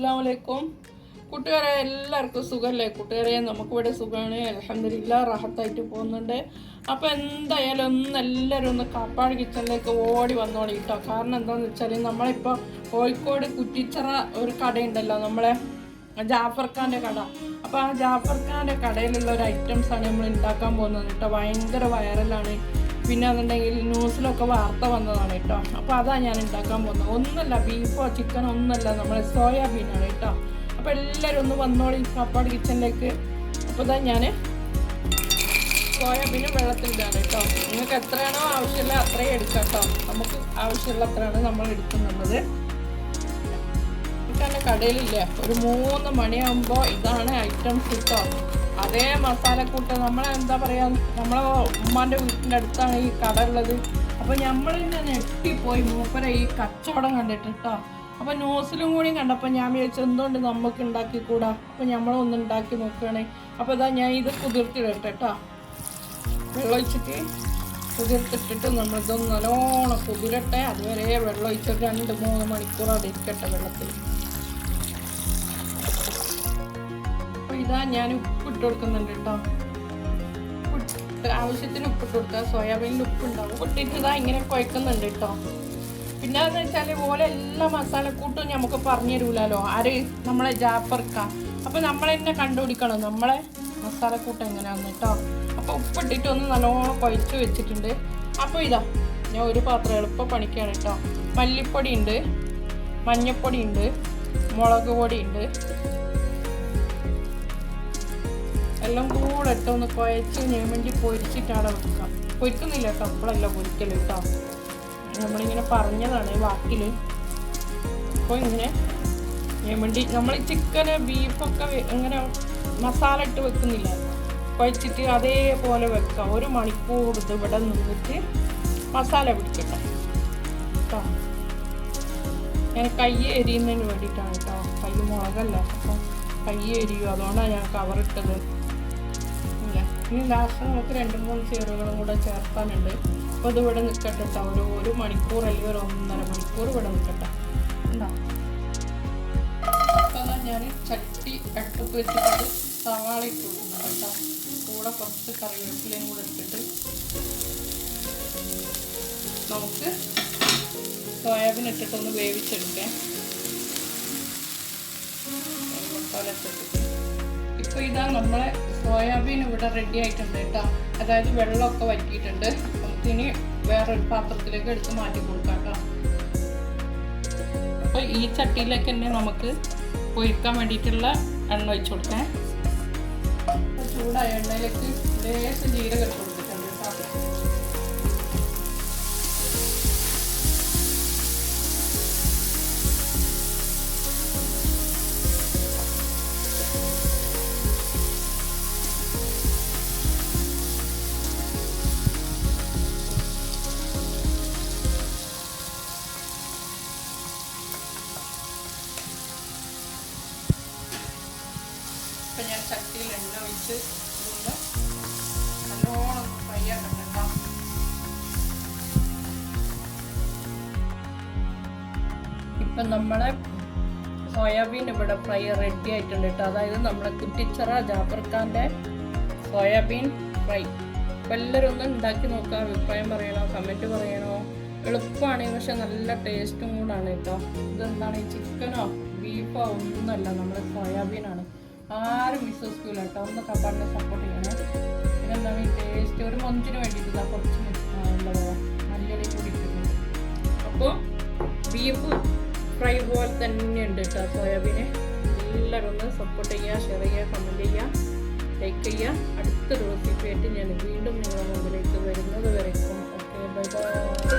എല്ലാവർക്കും സുഖമല്ലേ? കൂട്ടുകാരെ നമുക്കിവിടെ സുഖമാണ്. അലഹമില്ല റാഹത്തായിട്ട് പോകുന്നുണ്ട്. അപ്പോൾ എന്തായാലും ഒന്ന് എല്ലാവരും ഒന്ന് കാപ്പാട് കിച്ചണിലേക്ക് ഓടി വന്നോളി കേട്ടോ. കാരണം എന്താണെന്ന് വെച്ചാൽ നമ്മളിപ്പോൾ കോഴിക്കോട് കുറ്റിച്ചിറ ഒരു കടയുണ്ടല്ലോ നമ്മളെ ജാഫർ ഖാന്റെ കട. അപ്പോൾ ആ ജാഫർ ഖാന്റെ കടയിലുള്ള ഒരു ഐറ്റംസ് ആണ് നമ്മൾ ഉണ്ടാക്കാൻ പോകുന്നത് കേട്ടോ. ഭയങ്കര വൈറലാണ് പിന്നെ അതുണ്ടെങ്കിൽ ന്യൂസിലൊക്കെ വാർത്ത വന്നതാണ് കേട്ടോ. അപ്പോൾ അതാണ് ഞാൻ ഉണ്ടാക്കാൻ പോകുന്നത്. ഒന്നല്ല ബീഫോ ചിക്കനോ ഒന്നല്ല നമ്മൾ സോയാബീനാണ് കേട്ടോ. അപ്പോൾ എല്ലാവരും ഒന്ന് വന്നോളി കാപ്പാട് കിച്ചണിലേക്ക്. അപ്പോൾ ഇതാ ഞാൻ വെള്ളത്തിൽ വെള്ളത്തിലിടാണ് കേട്ടോ. നിങ്ങൾക്ക് എത്രയാണോ ആവശ്യമുള്ള അത്രയും എടുക്കാം കേട്ടോ. നമുക്ക് ആവശ്യമുള്ള അത്രയാണ് നമ്മൾ എടുക്കുന്നുള്ളത് ഇതാണ് കടയിലില്ല? ഒരു മൂന്ന് മണിയാകുമ്പോൾ ഇതാണ് ഐറ്റംസ് കിട്ടോ അതേ മസാലക്കൂട്ട്. നമ്മളെ എന്താ പറയാ നമ്മളെ ഉമ്മാന്റെ വീട്ടിന്റെ അടുത്താണ് ഈ കട ഉള്ളത്. അപ്പോൾ നമ്മൾ തന്നെ ഞെട്ടിപ്പോയി. മൂപ്പരെ ഈ കച്ചവടം കണ്ടിട്ട് കേട്ടോ അപ്പോൾ ന്യൂസിലും കൂടി കണ്ടപ്പോൾ ഞാൻ വിചാരിച്ചു എന്തുകൊണ്ട് നമുക്ക് ഉണ്ടാക്കിക്കൂടാ? അപ്പോൾ നമ്മളൊന്ന് ഉണ്ടാക്കി നോക്കുകയാണെ അപ്പോൾ ഇതാ ഞാൻ ഇത് കുതിർത്തിടട്ടെ കേട്ടോ വെള്ളം ഒഴിച്ചിട്ട് കുതിർത്തിട്ടിട്ട് നമ്മളിതൊന്ന് നല്ലോണം കുതിരട്ടെ. അതുവരെ വെള്ളം ഒഴിച്ചിട്ട് രണ്ട് മൂന്ന് മണിക്കൂർ അത് ഇരിക്കട്ടെ വെള്ളത്തിൽ ഇതാ ഞാൻ ഉപ്പിട്ട് കൊടുക്കുന്നുണ്ട് കേട്ടോ ആവശ്യത്തിന് ആവശ്യത്തിന് ഉപ്പിട്ട് കൊടുക്കുക. സോയാബീനിൽ ഉപ്പുണ്ടാവും. ഉപ്പിട്ടിട്ട് ഇതാ ഇങ്ങനെ കുഴക്കുന്നുണ്ട് കേട്ടോ പിന്നെ എന്ന് വെച്ചാൽ പോലെ എല്ലാ മസാലക്കൂട്ടും നമുക്ക് പറഞ്ഞു തരൂലല്ലോ ആര് നമ്മളെ ജാഫർക്ക. അപ്പോൾ നമ്മൾ തന്നെ കണ്ടുപിടിക്കണം? നമ്മളെ മസാലക്കൂട്ട് എങ്ങനെയാണെന്ന് കേട്ടോ അപ്പോൾ ഉപ്പിട്ടിട്ട് ഒന്ന് നല്ലോണം കുഴച്ച് വെച്ചിട്ടുണ്ട്. അപ്പോൾ ഇതാ ഞാൻ ഒരു പാത്രം എളുപ്പം പണിക്കാണ് കേട്ടോ മല്ലിപ്പൊടി ഉണ്ട് മഞ്ഞപ്പൊടി ഉണ്ട് മുളക് പൊടി ഉണ്ട് എല്ലാം കൂടെ ഇട്ട് ഒന്ന് കുഴച്ച് ഞാൻ വേണ്ടി പൊരിച്ചിട്ടാണ് വെക്കുക. പൊരിക്കുന്നില്ല കേട്ടോ അപ്പോഴല്ല പൊരിക്കൽ കേട്ടോ. നമ്മളിങ്ങനെ പറഞ്ഞതാണ് വാക്കിൽ അപ്പോൾ ഇങ്ങനെ വേണ്ടി നമ്മൾ ചിക്കന് ബീഫൊക്കെ ഇങ്ങനെ മസാല ഇട്ട് വെക്കുന്നില്ല. കുഴച്ചിട്ട് അതേപോലെ വെക്കുക. ഒരു മണിക്കൂർ ഇത് ഇവിടെ നിന്നിട്ട് മസാല പിടിക്കട്ടെ. കേട്ടോ. ഞാൻ കൈ എരിയുന്നതിന് വേണ്ടിയിട്ടാണ് കേട്ടോ. കൈ മുളകല്ല അപ്പം കൈ എരിയും. അതുകൊണ്ടാണ് ഞാൻ കവറിട്ടത് ഇനി ലാസ്റ്റ് നമുക്ക് രണ്ട് മൂന്ന് ചേറുകളും കൂടെ ചേർക്കാനുണ്ട്. അപ്പോൾ ഇതിവിടെ നിൽക്കട്ടെ കേട്ടോ ഒരു ഒരു മണിക്കൂർ അല്ലെങ്കിൽ ഒരു ഒന്നര മണിക്കൂർ ഇവിടെ നിൽക്കട്ടെ ഞാൻ ചട്ടി അടുപ്പത്ത് വെച്ചിട്ട് സവാള ഇട്ട് കൊടുക്കുന്നത് കേട്ടോ. കൂടെ കുറച്ച് കറിവേപ്പിലയും കൂടെ ഇട്ടിട്ട് നമുക്ക് സോയാബീൻ ഇട്ടിട്ടൊന്ന് വേവിച്ചെടുക്കാം. ഇപ്പൊ ഇതാ നമ്മളെ സോയാബീൻ ഇവിടെ റെഡി ആയിട്ടുണ്ട് കേട്ടോ. അതായത് വെള്ളമൊക്കെ വറ്റിയിട്ടുണ്ട്. നമുക്കിനി വേറൊരു പാത്രത്തിലേക്ക് എടുത്ത് മാറ്റി കൊടുക്കാം കേട്ടോ. അപ്പോൾ ഈ ചട്ടിയിലേക്ക് തന്നെ നമുക്ക് പൊരിക്കാൻ വേണ്ടിയിട്ടുള്ള എണ്ണ ഒഴിച്ചു കൊടുക്കാം. ചൂടായ എണ്ണയിലേക്ക് ലേശം ജീരകം ഇട്ട് കൊടുത്തിട്ടുണ്ട് കേട്ടോ. ഇപ്പം ഞാൻ ചട്ടിയിൽ എണ്ണ ഒഴിച്ച് നല്ലോണം ഫ്രൈ ഇപ്പം നമ്മളെ സോയാബീൻ ഇവിടെ ഫ്രൈ റെഡി ആയിട്ടുണ്ട് കേട്ടോ. അതായത് നമ്മളെ കുറ്റിച്ചിറ ജാഫർ ഖാന്റെ സോയാബീൻ ഫ്രൈ. അപ്പം എല്ലാവരും ഒന്ന് ഉണ്ടാക്കി നോക്കുക അഭിപ്രായം പറയണോ കമന്റ് പറയണോ? എളുപ്പമാണ് പക്ഷെ നല്ല ടേസ്റ്റും കൂടാണ് കേട്ടോ. ഇതെന്താണ്? ചിക്കനോ ബീഫോ ഒന്നുമല്ല നമ്മുടെ സോയാബീനാണ്. ആരും വിശ്വസിക്കൂല കേട്ടോ. ഒന്ന് കപ്പാടിനെ സപ്പോർട്ട് ചെയ്യണേ. പിന്നെന്താ ഈ ടേസ്റ്റ് ഒരു മന്തിന് വേണ്ടിയിട്ട് കുറച്ച് എന്താ പറയുക മല്ലിയില കൂടി അപ്പോൾ ബീഫ് ഫ്രൈ പോലെ തന്നെയുണ്ട് കേട്ടോ സോയാബീനെ. എല്ലാവരും ഒന്ന് സപ്പോർട്ട് ചെയ്യുക ഷെയർ ചെയ്യുക കമന്റ് ചെയ്യുക ലൈക്ക് ചെയ്യുക. അടുത്തൊരു റെസിപ്പി ആയിട്ട് ഞാൻ വീണ്ടും നിങ്ങളുടെ മുമ്പിലേക്ക് വരുന്നത് വരയ്ക്കും ഓക്കെ ബൈ ബൈ